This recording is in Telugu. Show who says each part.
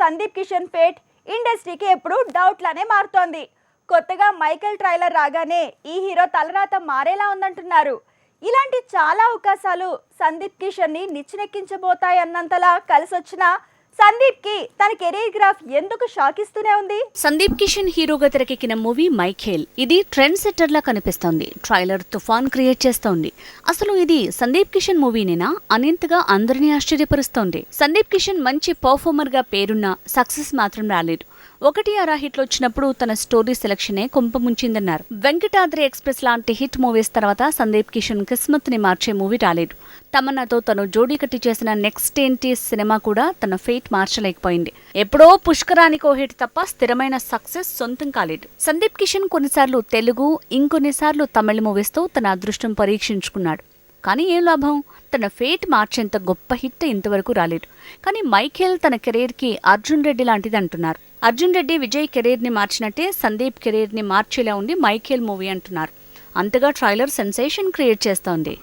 Speaker 1: సందీప్ కిషన్ పేట్ ఇండస్ట్రీకి ఎప్పుడు డౌట్లానే మారుతోంది. కొత్తగా మైకేల్ ట్రైలర్ రాగానే ఈ హీరో తలరాత మారేలా ఉందంటున్నారు. ఇలాంటి చాలా అవకాశాలు సందీప్ కిషన్ని నిచ్చినెక్కించబోతాయన్నంతలా కలిసొచ్చిన సందీప్కి తన కెరీర్ గ్రాఫ్ ఎందుకు షాక్ ఇస్తూనే ఉంది?
Speaker 2: సందీప్ కిషన్ హీరోగా తెరకెక్కిన మూవీ మైఖేల్. ఇది ట్రెండ్ సెట్టర్ లా కనిపిస్తోంది. ట్రైలర్ తుఫాన్ క్రియేట్ చేస్తోంది. అసలు ఇది సందీప్ కిషన్ మూవీనేనా? అనేంతగా అందరినీ ఆశ్చర్యపరుస్తోంది. సందీప్ కిషన్ మంచి పర్ఫార్మర్గా పేరున్న సక్సెస్ మాత్రం రాలేదు. ఒకటి అరా హిట్లు వచ్చినప్పుడు తన స్టోరీ సెలక్షనే కుంపముంచిందన్నారు వెంకటాద్రి ఎక్స్ప్రెస్ లాంటి హిట్ మూవీస్ తర్వాత సందీప్ కిషన్ కిస్మత్ని మార్చే మూవీ రాలేదు. తమన్నాతో తను జోడీ కట్టి చేసిన నెక్స్ట్ ఏంటి సినిమా కూడా తన ఫేట్ మార్చలేకపోయింది. ఎప్పుడో పుష్కరానికో హిట్ తప్ప స్థిరమైన సక్సెస్ సొంతం కాలేదు. సందీప్ కిషన్ కొన్నిసార్లు తెలుగు ఇంకొన్నిసార్లు తమిళ మూవీస్తో తన అదృష్టం పరీక్షించుకున్నాడు. కానీ ఏం లాభం? తన ఫేట్ మార్చేంత గొప్ప హిట్ ఇంతవరకు రాలేదు. కానీ మైఖేల్ తన కెరీర్కి అర్జున్ రెడ్డి లాంటిది అంటున్నారు. అర్జున్ రెడ్డి విజయ్ కెరీర్ని మార్చినట్టే సందీప్ కెరీర్ని మార్చేలా ఉంది మైఖేల్ మూవీ అంటున్నారు. అంతగా ట్రైలర్ సెన్సేషన్ క్రియేట్ చేస్తోంది.